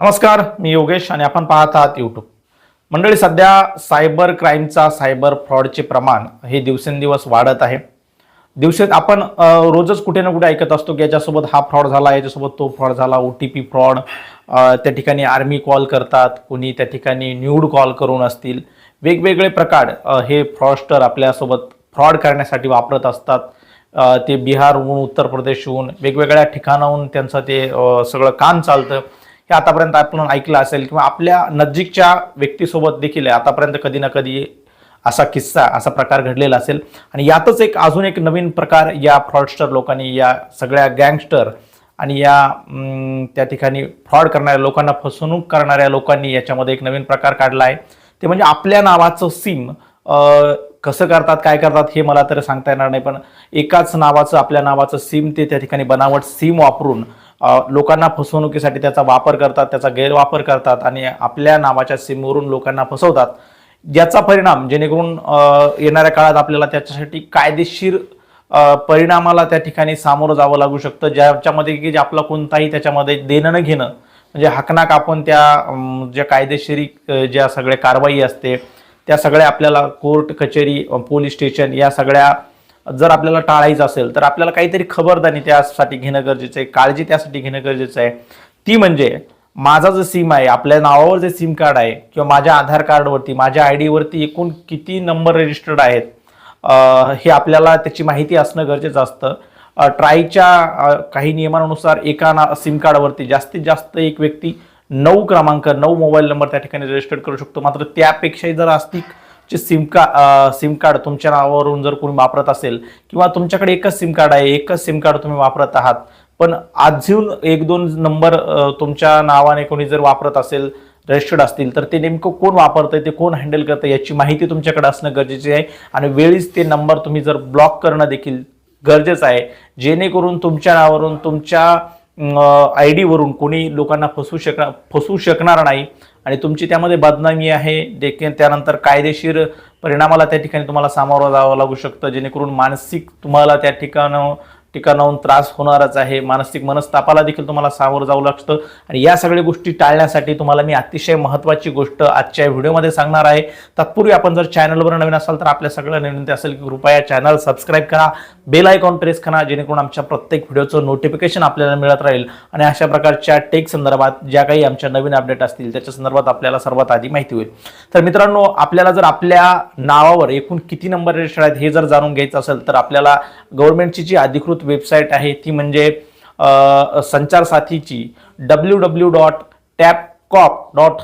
नमस्कार मी योगेश आणि आपण पाहत आहात यूट्यूब मंडळी सध्या सायबर क्राईमचा सायबर फ्रॉडचे प्रमाण हे दिवसेंदिवस वाढत आहे. दिवसेत आपण रोजच कुठे ना कुठे ऐकत असतो की याच्यासोबत हा फ्रॉड झाला याच्यासोबत तो फ्रॉड झाला ओ टी पी फ्रॉड त्या ठिकाणी आर्मी कॉल करतात कोणी त्या ठिकाणी न्यूड कॉल करून असतील. वेगवेगळे प्रकार हे फ्रॉडस्टर आपल्यासोबत फ्रॉड करण्यासाठी वापरत असतात. ते बिहारहून उत्तर प्रदेशहून वेगवेगळ्या ठिकाणाहून त्यांचं ते सगळं काम चालतं. हे आतापर्यंत आपण ऐकलं असेल किंवा आपल्या नजीकच्या व्यक्तीसोबत देखील आहे. आतापर्यंत कधी ना कधी असा किस्सा असा प्रकार घडलेला असेल. आणि यातच एक अजून एक नवीन प्रकार या फ्रॉडस्टर लोकांनी या सगळ्या गँगस्टर आणि या त्या ठिकाणी फ्रॉड करणाऱ्या लोकांना फसवणूक करणाऱ्या लोकांनी याच्यामध्ये एक नवीन प्रकार काढला आहे. ते म्हणजे आपल्या नावाचं सिम कसं करतात काय करतात हे मला तर सांगता येणार नाही पण एकाच नावाचं आपल्या नावाचं सिम ते त्या ठिकाणी बनावट सिम वापरून लोकांना फसवणुकीसाठी त्याचा वापर करतात त्याचा गैरवापर करतात आणि आपल्या नावाच्या सिमवरून लोकांना फसवतात. याचा परिणाम जेणेकरून येणाऱ्या काळात आपल्याला त्याच्यासाठी कायदेशीर परिणामाला त्या ठिकाणी सामोरं जावं लागू शकतं. ज्याच्यामध्ये की जे आपलं कोणताही त्याच्यामध्ये देणं न घेणं म्हणजे हकनाक आपण त्या ज्या कायदेशीर ज्या सगळ्या कारवाई असते त्या सगळ्या आपल्याला कोर्ट कचेरी पोलीस स्टेशन या सगळ्या जर आपल्याला टाळायचं असेल तर आपल्याला काहीतरी खबरदारी त्यासाठी घेणं गरजेचं आहे काळजी त्यासाठी घेणं गरजेचं आहे. ती म्हणजे माझा जो सिम आहे आपल्या नावावर जे सिम कार्ड आहे किंवा माझ्या आधार कार्डवरती माझ्या आय डीवरती एकूण किती नंबर रजिस्टर्ड आहेत हे आपल्याला त्याची माहिती असणं गरजेचं असतं. ट्रायच्या काही नियमानुसार एका ना सिम कार्डवरती जास्तीत जास्त एक व्यक्ती नऊ क्रमांक नऊ मोबाईल नंबर त्या ठिकाणी रजिस्टर्ड करू शकतो. मात्र त्यापेक्षाही जर असतील जे सिम का सिम कार्ड तुमच्या नावावरून जर कोणी वापरत असेल किंवा तुमच्याकडे एकच सिम कार्ड आहे एकच सिम कार्ड तुम्ही वापरत आहात पण आज येऊन एक दोन नंबर तुमच्या नावाने कोणी जर वापरत असेल रजिस्टर्ड असतील तर ते नेमकं कोण वापरतंय ते कोण हँडल करतं याची माहिती तुमच्याकडे असणं गरजेचे आहे. आणि वेळीच ते नंबर तुम्ही जर ब्लॉक करणं देखील गरजेचं आहे जेणेकरून तुमच्या नावावरून तुमच्या आय डीवरून कोणी लोकांना फसवू शकणार फसवू शकणार नाही. आणि तुमची त्यामध्ये बदनामी आहे देखील त्यानंतर कायदेशीर परिणामाला त्या ठिकाणी तुम्हाला सामोरं जावं लागू शकतं. जेणेकरून मानसिक तुम्हाला त्या ठिकाणं ठिकाणाहून त्रास होणारच आहे. मानसिक मनस्तापाला देखील तुम्हाला सामोरं जावं लागतं. आणि या सगळ्या गोष्टी टाळण्यासाठी तुम्हाला मी अतिशय महत्त्वाची गोष्ट आजच्या व्हिडिओमध्ये सांगणार आहे. तत्पूर्वी आपण जर चॅनलवर नवीन असाल तर आपल्या सगळ्या विनंती असेल की कृपया चॅनल सबस्क्राईब करा. बेल आयकॉन प्रेस करा जेणेकरून आमच्या प्रत्येक व्हिडिओचं नोटिफिकेशन आपल्याला मिळत राहील. आणि अशा प्रकारच्या टेक संदर्भात ज्या काही आमच्या नवीन अपडेट असतील त्याच्या संदर्भात आपल्याला सर्वात आधी माहिती होईल. तर मित्रांनो आपल्याला जर आपल्या नावावर एकूण किती नंबर रजिस्टर आहेत हे जर जाणून घ्यायचं असेल तर आपल्याला गव्हर्नमेंटची जी अधिकृत वेबसाईट आहे ती म्हणजे संचार साथीची W W dot tafcop dot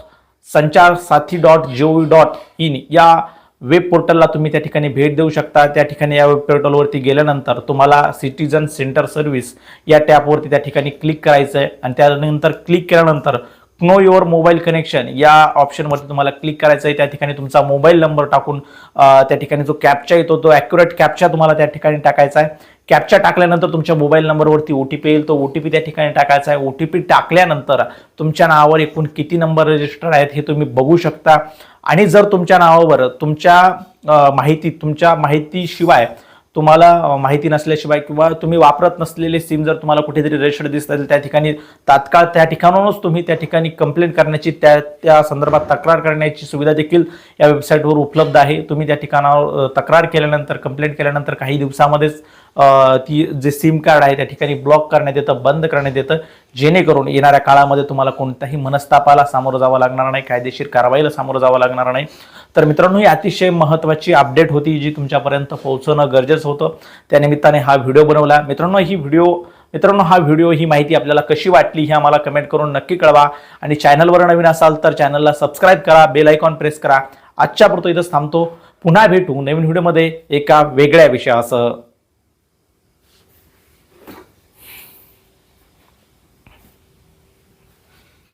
Sanchar Saathi dot G O dot in या वेब पोर्टलला तुम्ही त्या ठिकाणी भेट देऊ शकता. त्या ठिकाणी या वेब पोर्टलवरती गेल्यानंतर तुम्हाला सिटीजन सेंटर सर्व्हिस या टॅपवरती त्या ठिकाणी क्लिक करायचं आहे. आणि त्यानंतर क्लिक केल्यानंतर नो युअर मोबाईल कनेक्शन या ऑप्शनवरती तुम्हाला क्लिक करायचं आहे. त्या ठिकाणी तुमचा मोबाईल नंबर टाकून त्या ठिकाणी जो कॅप्चा येतो तो ॲक्युरेट कॅप्चा तुम्हाला त्या ठिकाणी टाकायचा आहे. कॅप्चा टाकल्यानंतर तुमच्या मोबाईल नंबरवरती ओ टी पी येईल. तो ओ टी पी त्या ठिकाणी टाकायचा आहे. ओ टी पी टाकल्यानंतर तुमच्या नावावर एकूण किती नंबर रजिस्टर आहेत हे तुम्ही बघू शकता. आणि जर तुमच्या नावावर तुमच्या माहिती तुमच्या माहितीशिवाय तुम्हाला माहिती नसल्याशिवाय किंवा तुम्ही वापरत नसलेले सिम जर तुम्हाला कुठेतरी रजिस्टर्ड दिसत असेल त्या ठिकाणी तात्काळ त्या ठिकाणाहूनच तुम्ही त्या ठिकाणी कंप्लेंट करण्याची त्या त्या संदर्भात तक्रार करण्याची सुविधा देखील या वेबसाईटवर उपलब्ध आहे. तुम्ही त्या ठिकाणावर तक्रार केल्यानंतर कंप्लेंट केल्यानंतर काही दिवसामध्येच ती जे सिम कार्ड आहे त्या ठिकाणी ब्लॉक करण्यात येतं बंद करण्यात येतं. जेणेकरून येणाऱ्या काळामध्ये तुम्हाला कोणत्याही मनस्तापाला सामोरं जावं लागणार नाही कायदेशीर कारवाईला सामोरं जावं लागणार नाही. तर मित्रांनो ही अतिशय महत्त्वाची अपडेट होती जी तुमच्यापर्यंत पोहोचवणं गरजेचं होतं. त्यानिमित्ताने हा व्हिडिओ बनवला. मित्रांनो ही व्हिडिओ मित्रांनो हा व्हिडिओ ही माहिती आपल्याला कशी वाटली ही आम्हाला कमेंट करून नक्की कळवा. आणि चॅनलवर नवीन असाल तर चॅनलला सबस्क्राईब करा बेल आयकॉन प्रेस करा. आजच्या पुरतो इथंच थांबतो. पुन्हा भेटू नवीन व्हिडिओमध्ये एका वेगळ्या विषयासह.